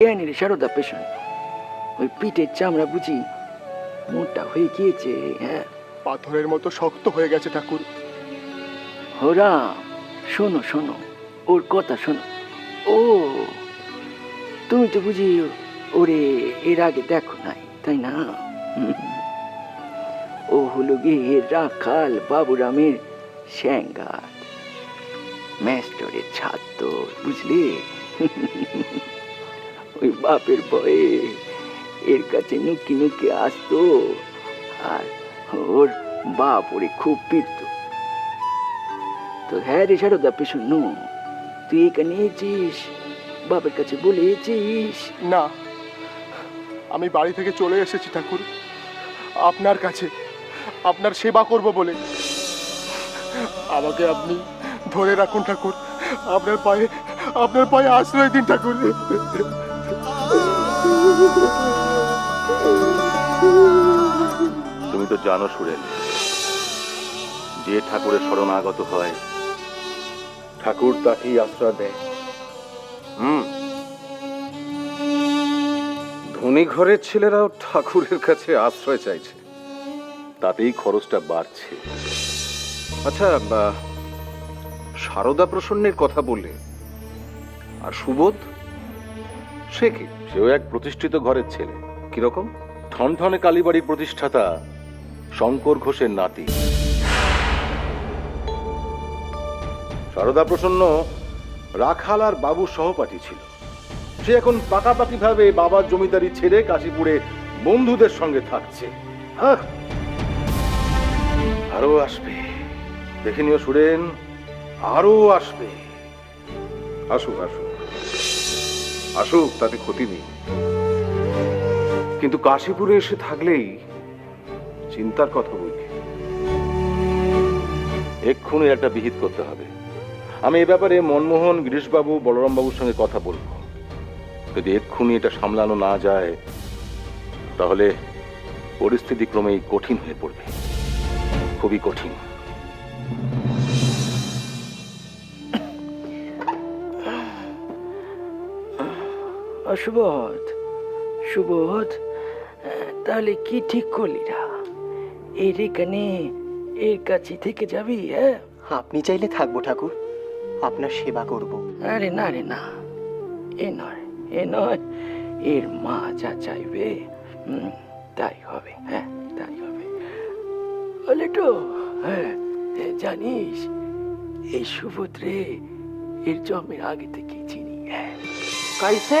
জ্ঞানী রে সারদা পেশন ওই পিঠের চামড়া বুঝি মোটা হয়ে গিয়েছে হ্যাঁ? পাথরের মতো শক্ত হয়ে গেছে ঠাকুর। হোরা শোনো শোনো ওর কথা শোনো। ও তুমি তো বুঝি ওরে এর আগে দেখো নাই তাই না। ও হলো গিয়ে রাখাল বাবুরামের স্যাঙ্গার ম্যাস্টরের ছাত্র বুঝলি? ওই বাপের ভয়ে। এর কাছে নুকি নুকি আসতো। আর ওর বাপ ওরে খুব পিটতো। তো হ্যাঁ রে সারদা পেছন নো। তুই এখানে এসেছিস? বাপের কাছে বলে বলেছিস না, আমি বাড়ি থেকে চলে এসেছি ঠাকুর। আপনার কাছে, আপনার সেবা করব বলে। আমাকে আপনি ধরে রাখুন ঠাকুর। আপনার পায়ে আপনার পায়ে আশ্রয় দিন ঠাকুর। তুমি তো জানো সুরেন যে ঠাকুরের শরণাগত হয়। ঠাকুর তাকেই আশ্রয় দেয়। হুম। ধনী ঘরের ছেলেরাও ঠাকুরের কাছে আশ্রয় চাইছে। তাতেই খরচটা বাড়ছে। আচ্ছা বা, সারদা প্রসন্নের কথা বললে। আর সুবোধ? সে কি? সেও এক প্রতিষ্ঠিত ঘরের ছেলে। কীরকম? ঠনঠনে কালীবাড়ির প্রতিষ্ঠাতা শঙ্কর ঘোষের নাতি। সারদা প্রসন্ন রাখাল আর বাবুর সহপাঠী ছিল। সে এখন পাকাপাকি ভাবে বাবার জমিদারি ছেড়ে কাশীপুরে বন্ধুদের সঙ্গে থাকছে। হ্যাঁ আরও আসবে। দেখে নিও সুরেন আরও আসবে। আসুক আসুক। আসুক, তাতে ক্ষতি নেই। কিন্তু কাশীপুরে এসে থাকলেই চিন্তার কথা বলি। এক্ষুনি একটা বিহিত করতে হবে। আমি এ ব্যাপারে মনমোহন, গিরিশবাবু, বলরামবাবুর সঙ্গে কথা বলব। যদি এক্ষুনি এটা সামলানো না যায়, তাহলে পরিস্থিতি ক্রমেই কঠিন হয়ে পড়বে। খুবই কঠিন। সুবোধ সুবোধ তাহলে কি ঠিক করলি রা? এর এখানে এর কাছে থেকে যাবি হ্যাঁ? আপনি চাইলে থাকব ঠাকুর আপনার সেবা করব। আরে না রে না। এ নয় এ নয় এর মা যা চাইবে হুম, তাই হবে হ্যাঁ তাই হবে। বলে তো হ্যাঁ জানিস এই সুভদ্রে এর জন্মের আগে থেকে চিনি হ্যাঁ। কাইসে?